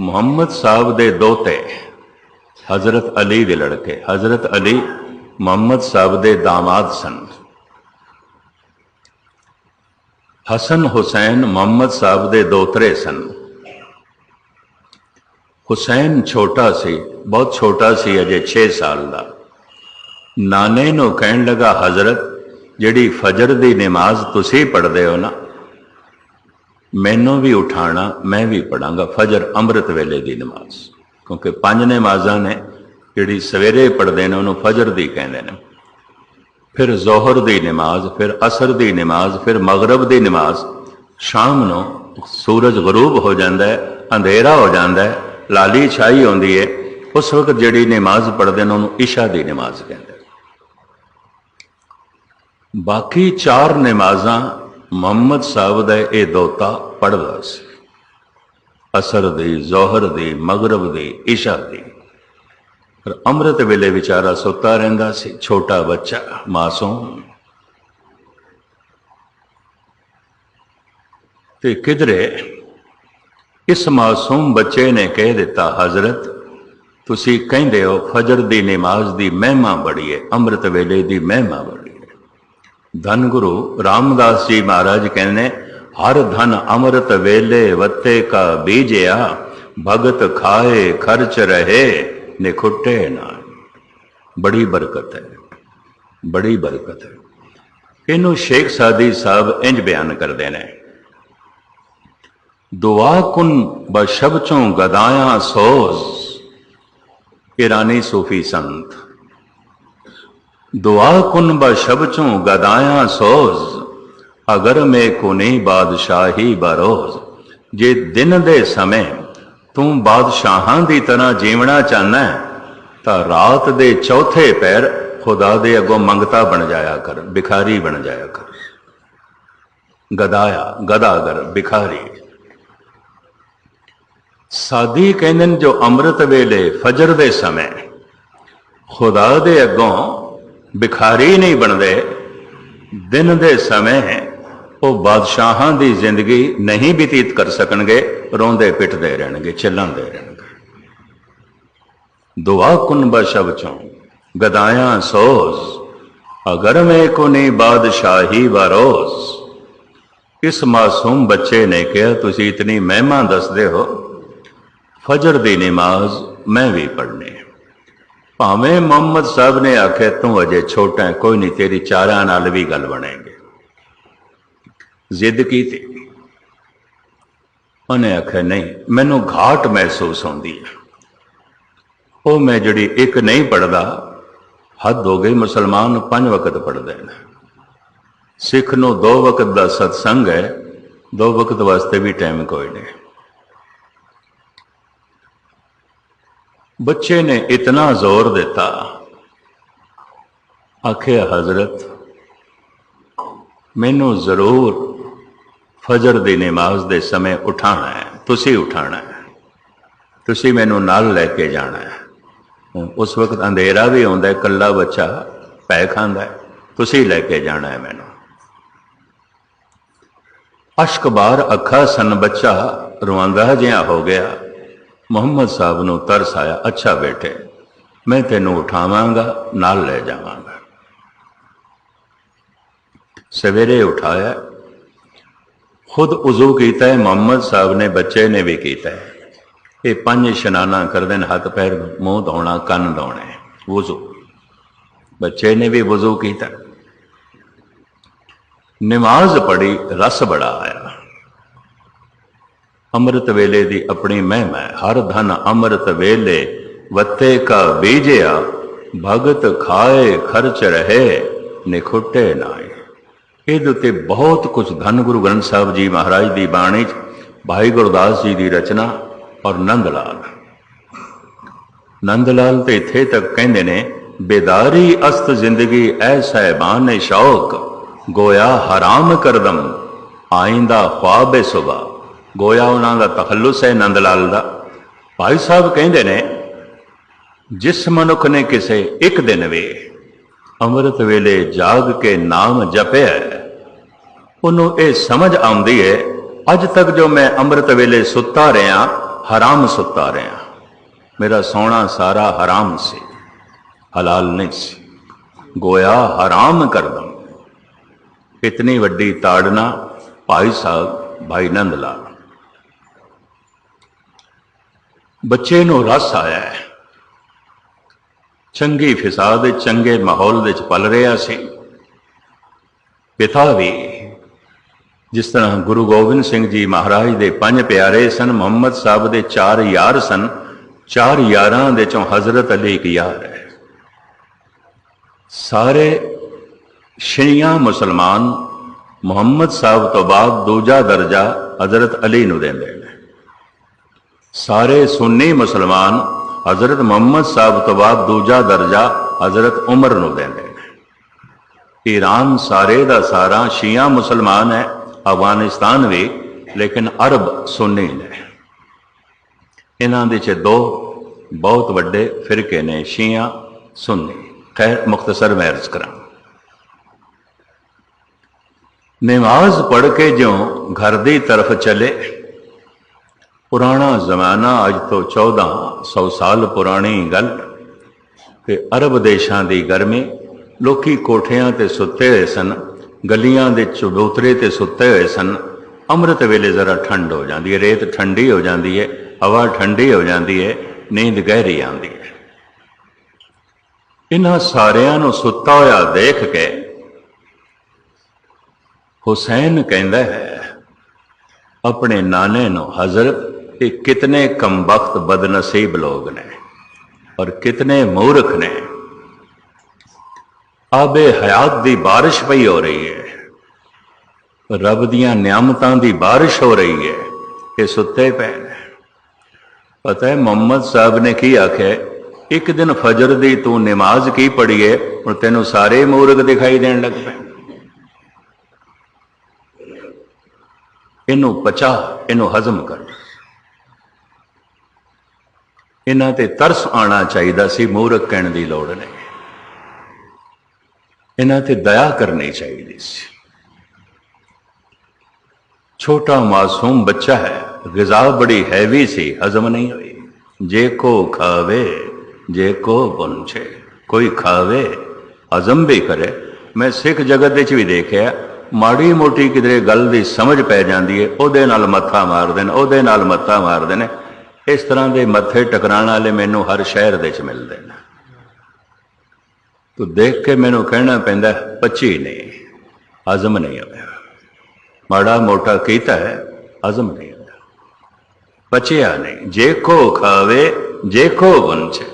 ਮੁਹੰਮਦ ਸਾਹਿਬ ਦੇ ਦੋਤੇ ਹਜ਼ਰਤ ਅਲੀ ਦੇ ਲੜਕੇ, ਹਜ਼ਰਤ ਅਲੀ ਮੁਹੰਮਦ ਸਾਹਿਬ ਦੇ ਦਾਮਾਦ ਸਨ। ਹਸਨ ਹੁਸੈਨ ਮੁਹੰਮਦ ਸਾਹਿਬ ਦੇ ਦੋਤਰੇ ਸਨ। ਹੁਸੈਨ ਛੋਟਾ ਸੀ, ਬਹੁਤ ਛੋਟਾ ਸੀ, ਅਜੇ 6 ਸਾਲ ਦਾ। ਨਾਨੇ ਨੂੰ ਕਹਿਣ ਲੱਗਾ, ਹਜ਼ਰਤ, ਜਿਹੜੀ ਫਜਰ ਦੀ ਨਮਾਜ਼ ਤੁਸੀਂ ਪੜ੍ਹਦੇ ਹੋ ਨਾ ਮੈਨੂੰ ਵੀ ਉਠਾਣਾ, ਮੈਂ ਵੀ ਪੜਾਂਗਾ। ਫਜਰ ਅੰਮ੍ਰਿਤ ਵੇਲੇ ਦੀ ਨਮਾਜ਼। ਕਿਉਂਕਿ ਪੰਜ ਨਮਾਜ਼ਾਂ ਨੇ, ਜਿਹੜੀ ਸਵੇਰੇ ਪੜਦੇ ਨੇ, ਉਹਨੂੰ ਫਜਰ ਦੀ ਕਹਿੰਦੇ ਨੇ। ਫਿਰ ਜ਼ੋਹਰ ਦੀ ਨਮਾਜ਼, ਫਿਰ ਅਸਰ ਦੀ ਨਮਾਜ਼, ਫਿਰ ਮਗਰਬ ਦੀ ਨਮਾਜ਼। ਸ਼ਾਮ ਨੂੰ ਸੂਰਜ ਗਰੂਬ ਹੋ ਜਾਂਦਾ ਹੈ, ਅੰਧੇਰਾ ਹੋ ਜਾਂਦਾ ਹੈ ਲਾਲੀ ਛਾਈ ਹੁੰਦੀ ਹੈ। ਉਸ ਵਕਤ ਜਿਹੜੀ ਨਮਾਜ਼ ਪੜਦੇ ਨੇ, ਉਹਨੂੰ ਇਸ਼ਾ ਦੀ ਨਮਾਜ਼ ਕਹਿੰਦੇ ਨੇ। ਬਾਕੀ ਚਾਰ ਨਮਾਜ਼ਾਂ ਮੁਹੰਮਦ ਸਾਹਿਬ ਦਾ ਇਹ ਦੋਤਾ ਪੜਦਾ ਸੀ। ਅਸਰ ਦੀ, ਜ਼ੋਹਰ ਦੀ, ਮਗਰਬ ਦੀ, ਇਸ਼ਾ ਦੀ। ਪਰ ਅੰਮ੍ਰਿਤ ਵੇਲੇ ਵਿਚਾਰਾ ਸੁੱਤਾ ਰਹਿੰਦਾ ਸੀ। ਛੋਟਾ ਬੱਚਾ, ਮਾਸੂਮ। ਤੇ ਕਿਧਰੇ, ਇਸ ਮਾਸੂਮ ਬੱਚੇ ਨੇ ਕਹਿ ਦਿੱਤਾ, ਹਜ਼ਰਤ, ਤੁਸੀਂ ਕਹਿੰਦੇ ਹੋ, ਫਜਰ ਦੀ ਨਮਾਜ਼ ਦੀ ਮਹਿਮਾ ਬੜੀ ਹੈ ਅੰਮ੍ਰਿਤ ਵੇਲੇ ਦੀ ਮਹਿਮਾ ਬੜੀ ਧੰਨ ਗੁਰੂ ਰਾਮਦਾਸ ਜੀ ਮਹਾਰਾਜ ਕਹਿੰਦੇ ਹਰ ਧਨ ਅੰਮ੍ਰਿਤ ਵੇਲੇ ਵੱਤੇ ਕਾ ਬੀਜਿਆ ਭਗਤ ਖਾਏ ਖਰਚ ਰਹੇ ਨਿਖੁੱਟੇ ਨਾ ਬੜੀ ਬਰਕਤ ਹੈ ਬੜੀ ਬਰਕਤ ਹੈ ਇਹਨੂੰ ਸ਼ੇਖ ਸਾਦੀ ਸਾਹਿਬ ਇੰਜ ਬਿਆਨ ਕਰਦੇ ਨੇ ਦੁਆ ਕੁਨ ਬਸ਼ਬਚੋਂ ਗਦਾਇਆ ਸੋਜ਼ ਇਰਾਨੀ ਸੂਫੀ ਸੰਤ ਦੁਆ ਕੁਨ ਬਸ਼ਬਚੋਂ ਗਦਾਇਆ ਸੋਜ਼, ਅਗਰ ਮੈਂ ਕੋਨੇ ਬਾਦਸ਼ਾਹੀ ਬਰੋਜ਼। ਜੇ ਦਿਨ ਦੇ ਸਮੇਂ ਤੂੰ ਬਾਦਸ਼ਾਹਾਂ ਦੀ ਤਰ੍ਹਾਂ ਜੀਵਣਾ ਚਾਹਨਾ ਤਾਂ ਰਾਤ ਦੇ ਚੌਥੇ ਪੈਰ ਖੁਦਾ ਦੇ ਅੱਗੋਂ ਮੰਗਤਾ ਬਣ ਜਾਇਆ ਕਰ ਬਿਖਾਰੀ ਬਣ ਜਾਇਆ ਕਰ। ਗਦਾਇਆ, ਗਦਾਗਰ ਬਿਖਾਰੀ ਸਾਦੀ ਕਹਿੰਦੇ ਜੋ ਅੰਮ੍ਰਿਤ ਵੇਲੇ ਫਜਰ ਦੇ ਸਮੇਂ ਖੁਦਾ ਦੇ ਅੱਗੋਂ ਭਿਖਾਰੀ ਨਹੀਂ ਬਣਦੇ। ਦਿਨ ਦੇ ਸਮੇਂ ਉਹ ਬਾਦਸ਼ਾਹਾਂ ਦੀ ਜ਼ਿੰਦਗੀ ਨਹੀਂ ਬਤੀਤ ਕਰ ਸਕਣਗੇ, ਰੋਂਦੇ ਪਿੱਟਦੇ ਰਹਿਣਗੇ, ਚੱਲਣਦੇ ਰਹਿਣਗੇ। ਦੁਆ ਕੁਨਬ ਸ਼ਬ ਚੋਂ, ਗਦਾਇਆ ਸੋਜ਼, ਅਗਰ ਮੈਂ ਕੋਨੀ ਬਾਦਸ਼ਾਹੀ ਬਰੋਜ਼ ਇਸ ਮਾਸੂਮ ਬੱਚੇ ਨੇ ਕਿਹਾ, ਤੁਸੀਂ ਇਤਨੀ ਮਹਿਮਾ ਦੱਸਦੇ ਹੋ। ਫਜਰ ਦੀ ਨਮਾਜ਼ ਮੈਂ ਵੀ ਪੜ੍ਹਨੀ ਭਾਵੇਂ ਮੁਹੰਮਦ ਸਾਹਿਬ ਨੇ ਆਖਿਆ, ਤੂੰ ਅਜੇ ਛੋਟਾ ਹੈ, ਕੋਈ ਨਹੀਂ, ਤੇਰੀ ਚਾਰਾਂ ਨਾਲ ਵੀ ਗੱਲ ਬਣੇਗੀ। ਜ਼ਿੱਦ ਕੀਤੀ। ਉਹਨੇ ਆਖਿਆ, ਨਹੀਂ, ਮੈਨੂੰ ਘਾਟ ਮਹਿਸੂਸ ਹੁੰਦੀ ਹੈ। ਉਹ ਮੈਂ ਜਿਹੜੀ ਇੱਕ ਨਹੀਂ ਪੜਦਾ ਹੱਦ ਹੋ ਗਈ, ਮੁਸਲਮਾਨ ਪੰਜ ਵਕਤ ਪੜਦੇ ਨੇ। ਸਿੱਖ ਨੂੰ ਦੋ ਵਕਤ ਦਾ ਸਤਸੰਗ ਹੈ, ਦੋ ਵਕਤ ਵਾਸਤੇ ਵੀ ਟਾਈਮ ਕੋਈ ਨਹੀਂ। ਬੱਚੇ ਨੇ ਇਤਨਾ ਜ਼ੋਰ ਦਿੱਤਾ। ਆਖਿਆ ਹਜ਼ਰਤ, ਮੈਨੂੰ ਜ਼ਰੂਰ ਫਜਰ ਦੀ ਨਮਾਜ਼ ਦੇ ਸਮੇਂ ਉਠਾਣਾ ਹੈ। ਤੁਸੀਂ ਉਠਾਣਾ ਹੈ। ਤੁਸੀਂ ਮੈਨੂੰ ਨਾਲ ਲੈ ਕੇ ਜਾਣਾ ਹੈ। ਉਸ ਵਕਤ ਅੰਧੇਰਾ ਵੀ ਹੁੰਦਾ ਹੈ ਕੱਲਾ ਬੱਚਾ ਪੈ ਖਾਂਦਾ ਹੈ। ਤੁਸੀਂ ਲੈ ਕੇ ਜਾਣਾ ਹੈ ਮੈਨੂੰ। ਅਸ਼ਕ ਬਾਰ ਅੱਖਾਂ ਸਨ ਬੱਚਾ ਰਵਾਂਦਾ ਜਿਹਾ ਹੋ ਗਿਆ। ਮੁਹੰਮਦ ਸਾਹਿਬ ਨੂੰ ਤਰਸ ਆਇਆ, ਅੱਛਾ ਬੇਟੇ, ਮੈਂ ਤੈਨੂੰ ਉਠਾਵਾਂਗਾ, ਨਾਲ ਲੈ ਜਾਵਾਂਗਾ। ਸਵੇਰੇ ਉਠਾਇਆ, ਖੁਦ ਉਜ਼ੂ ਕੀਤਾ ਹੈ, ਮੁਹੰਮਦ ਸਾਹਿਬ ਨੇ ਬੱਚੇ ਨੇ ਵੀ ਕੀਤਾ ਹੈ। ਇਹ ਪੰਜ ਇਸ਼ਨਾਨਾ ਕਰਦੇ ਨੇ ਹੱਥ ਪੈਰ ਮੂੰਹ ਧੋਣਾ, ਕੰਨ ਧੋਣੇ, ਵਜ਼ੂ। ਬੱਚੇ ਨੇ ਵੀ ਵਜ਼ੂ ਕੀਤਾ। ਨਮਾਜ਼ ਪੜ੍ਹੀ, ਰਸ ਬੜਾ ਆਇਆ। ਅੰਮ੍ਰਿਤ ਵੇਲੇ ਦੀ ਆਪਣੀ ਮਹਿਮਾ ਹੈ। ਹਰ ਧਨ ਅੰਮ੍ਰਿਤ ਵੇਲੇ, ਵੱਤੇ ਕਾ ਬੀਜਿਆ, ਭਗਤ ਖਾਏ ਖਰਚ ਰਹੇ, ਨਿਖੁੱਟੇ ਨਾਏ ਇਹਦੇ ਉੱਤੇ ਬਹੁਤ ਕੁਝ ਧੰਨ ਗੁਰੂ ਗ੍ਰੰਥ ਸਾਹਿਬ ਜੀ ਮਹਾਰਾਜ ਦੀ ਬਾਣੀ ਚ, ਭਾਈ ਗੁਰਦਾਸ ਜੀ ਦੀ ਰਚਨਾ ਔਰ ਨੰਦ ਲਾਲ ਨੰਦ ਲਾਲ ਤੇ ਇੱਥੇ ਤੱਕ ਕਹਿੰਦੇ ਨੇ, ਬੇਦਾਰੀ ਅਸਤ ਜ਼ਿੰਦਗੀ, ਐ ਸਹਿਬਾਨ ਸ਼ੌਕ, ਗੋਇਆ ਹਰਾਮ ਕਰਦਮ, ਆਇੰਦਾ ਖਵਾਬੇ ਸੁਬਾ ਗੋਇਆ ਉਹਨਾਂ ਦਾ ਤਖੱਲੁਸ ਹੈ ਨੰਦ ਲਾਲ ਦਾ। ਭਾਈ ਸਾਹਿਬ ਕਹਿੰਦੇ ਨੇ, ਜਿਸ ਮਨੁੱਖ ਨੇ ਕਿਸੇ ਇੱਕ ਦਿਨ ਵੇ ਅੰਮ੍ਰਿਤ ਵੇਲੇ ਜਾਗ ਕੇ ਨਾਮ ਜਪਿਆ ਉਹਨੂੰ ਇਹ ਸਮਝ ਆਉਂਦੀ ਹੈ, ਅੱਜ ਤੱਕ ਜੋ ਮੈਂ ਅੰਮ੍ਰਿਤ ਵੇਲੇ ਸੁੱਤਾ ਰਿਹਾ, ਹਰਾਮ ਸੁੱਤਾ ਰਿਹਾ। ਮੇਰਾ ਸੋਣਾ ਸਾਰਾ ਹਰਾਮ ਸੀ, ਹਲਾਲ ਨਹੀਂ ਸੀ। ਗੋਇਆ ਹਰਾਮ ਕਰਦਾ ਇਤਨੀ ਵੱਡੀ ਤਾੜਨਾ ਭਾਈ ਸਾਹਿਬ, ਭਾਈ ਨੰਦ ਲਾਲ। ਬੱਚੇ ਨੂੰ ਰਸ ਆਇਆ ਹੈ। ਚੰਗੀ ਫਿਜ਼ਾ ਦੇ ਚੰਗੇ ਮਾਹੌਲ ਵਿੱਚ ਪਲ ਰਿਹਾ ਸੀ। ਪਿਤਾ ਵੀ ਜਿਸ ਤਰ੍ਹਾਂ ਗੁਰੂ ਗੋਬਿੰਦ ਸਿੰਘ ਜੀ ਮਹਾਰਾਜ ਦੇ ਪੰਜ ਪਿਆਰੇ ਸਨ, ਮੁਹੰਮਦ ਸਾਹਿਬ ਦੇ ਚਾਰ ਯਾਰ ਸਨ, ਚਾਰ ਯਾਰਾਂ ਦੇ ਚੋਂ ਹਜ਼ਰਤ ਅਲੀ ਇੱਕ ਯਾਰ ਹੈ। ਸਾਰੇ ਸ਼ੀਆ ਮੁਸਲਮਾਨ ਮੁਹੰਮਦ ਸਾਹਿਬ ਤੋਂ ਬਾਅਦ ਦੂਜਾ ਦਰਜਾ ਹਜ਼ਰਤ ਅਲੀ ਨੂੰ ਦਿੰਦੇ ਸਾਰੇ ਸੁੰਨੀ ਮੁਸਲਮਾਨ ਹਜ਼ਰਤ ਮੁਹੰਮਦ ਸਾਹਿਬ ਤੋਂ ਬਾਅਦ ਦੂਜਾ ਦਰਜਾ ਹਜ਼ਰਤ ਉਮਰ ਨੂੰ ਦਿੰਦੇ ਨੇ। ਈਰਾਨ ਸਾਰੇ ਦਾ ਸਾਰਾ ਸ਼ੀਆ ਮੁਸਲਮਾਨ ਹੈ, ਅਫਗਾਨਿਸਤਾਨ ਵੀ, ਲੇਕਿਨ ਅਰਬ ਸੁੰਨੀ ਨੇ। ਇਹਨਾਂ ਦੇ ਚ ਦੋ ਬਹੁਤ ਵੱਡੇ ਫਿਰਕੇ ਨੇ, ਸ਼ੀਆ, ਸੁੰਨੀ। ਖੈਰ, ਮੁਖਤਸਰ ਮੈਂ ਅਰਜ਼ ਕਰਾਂ। ਨਮਾਜ਼ ਪੜ੍ਹ ਕੇ ਜਿਉਂ ਘਰ ਦੀ ਤਰਫ ਚਲੇ ਪੁਰਾਣਾ ਜ਼ਮਾਨਾ ਅੱਜ ਤੋਂ 1400 ਸਾਲ ਪੁਰਾਣੀ ਗੱਲ ਕਿ ਅਰਬ ਦੇਸ਼ਾਂ ਦੀ ਗਰਮੀ ਲੋਕੀ ਕੋਠਿਆਂ ਤੇ ਸੁੱਤੇ ਹੋਏ ਸਨ, ਗਲੀਆਂ ਦੇ ਚਬੂਤਰੇ ਤੇ ਸੁੱਤੇ ਹੋਏ ਸਨ। ਅੰਮ੍ਰਿਤ ਵੇਲੇ ਜ਼ਰਾ ਠੰਡ ਹੋ ਜਾਂਦੀ ਹੈ, ਰੇਤ ਠੰਡੀ ਹੋ ਜਾਂਦੀ ਹੈ, ਹਵਾ ਠੰਡੀ ਹੋ ਜਾਂਦੀ ਹੈ, ਨੀਂਦ ਗਹਿਰੀ ਆਉਂਦੀ ਹੈ। ਇਹਨਾਂ ਸਾਰਿਆਂ ਨੂੰ ਸੁੱਤਾ ਹੋਇਆ ਦੇਖ ਕੇ ਹੁਸੈਨ ਕਹਿੰਦਾ ਹੈ, ਆਪਣੇ ਨਾਨੇ ਨੂੰ ਹਜ਼ਰਤ ਇਹ ਕਿਤਨੇ ਕਮਬਖਤ ਬਦਨਸੀਬ ਲੋਗ ਨੇ ਔਰ ਕਿਤਨੇ ਮੂਰਖ ਨੇ। ਆਬੇ ਹਯਾਤ ਦੀ ਬਾਰਿਸ਼ ਪਈ ਹੋ ਰਹੀ ਹੈ। ਰੱਬ ਦੀਆਂ ਨਿਆਮਤਾਂ ਦੀ ਬਾਰਿਸ਼ ਹੋ ਰਹੀ ਹੈ ਇਹ ਸੁੱਤੇ ਪਏ ਨੇ। ਪਤਾ ਹੈ ਮੁਹੰਮਦ ਸਾਹਿਬ ਨੇ ਕੀ ਆਖਿਆ ਇੱਕ ਦਿਨ ਫਜਰ ਦੀ ਤੂੰ ਨਮਾਜ਼ ਕੀ ਪੜ੍ਹੀਏ ਹੁਣ ਤੈਨੂੰ ਸਾਰੇ ਮੂਰਖ ਦਿਖਾਈ ਦੇਣ ਲੱਗ ਪਏ। ਇਹਨੂੰ ਪਚਾ, ਇਹਨੂੰ ਹਜ਼ਮ ਕਰ। ਇਹਨਾਂ ਤੇ ਤਰਸ ਆਣਾ ਚਾਹੀਦਾ ਸੀ, ਮੂਰਖ ਕਹਿਣ ਦੀ ਲੋੜ ਨਹੀਂ। ਇਹਨਾਂ ਤੇ ਦਇਆ ਕਰਨੀ ਚਾਹੀਦੀ ਸੀ। ਛੋਟਾ ਮਾਸੂਮ ਬੱਚਾ ਹੈ, ਗਿਜ਼ਾ ਬੜੀ ਹੈਵੀ ਸੀ, ਹਜ਼ਮ ਨਹੀਂ ਹੋਈ। ਜੇ ਕੋ ਖਾਵੇ, ਜੇ ਕੋ ਪੁੰਛੇ ਕੋਈ ਖਾਵੇ, ਹਜ਼ਮ ਵੀ ਕਰੇ। ਮੈਂ ਸਿੱਖ ਜਗਤ ਵਿੱਚ ਵੀ ਦੇਖਿਆ, ਮਾੜੀ ਮੋਟੀ ਕਿਧਰੇ ਗੱਲ ਦੀ ਸਮਝ ਪੈ ਜਾਂਦੀ ਹੈ ਉਹਦੇ ਨਾਲ ਮੱਥਾ ਮਾਰਦੇ ਨੇ, ਉਹਦੇ ਨਾਲ ਮੱਥਾ ਮਾਰਦੇ ਨੇ। ਇਸ ਤਰ੍ਹਾਂ ਦੇ ਮੱਥੇ ਟਕਰਾਉਣ ਵਾਲੇ ਮੈਨੂੰ ਹਰ ਸ਼ਹਿਰ ਦੇ ਵਿੱਚ ਮਿਲਦੇ ਨੇ। ਤੂੰ ਦੇਖ ਕੇ ਮੈਨੂੰ ਕਹਿਣਾ ਪੈਂਦਾ ਪੱਚੀ ਨਹੀਂ ਹਜ਼ਮ ਨਹੀਂ ਆਇਆ। ਮਾੜਾ ਮੋਟਾ ਕੀਤਾ ਹੈ ਹਜ਼ਮ ਨਹੀਂ ਆਇਆ। ਪਚਿਆ ਨਹੀਂ, ਜੇ ਕੋ ਖਾਵੇ, ਜੇ ਕੋ ਵੰਚੇ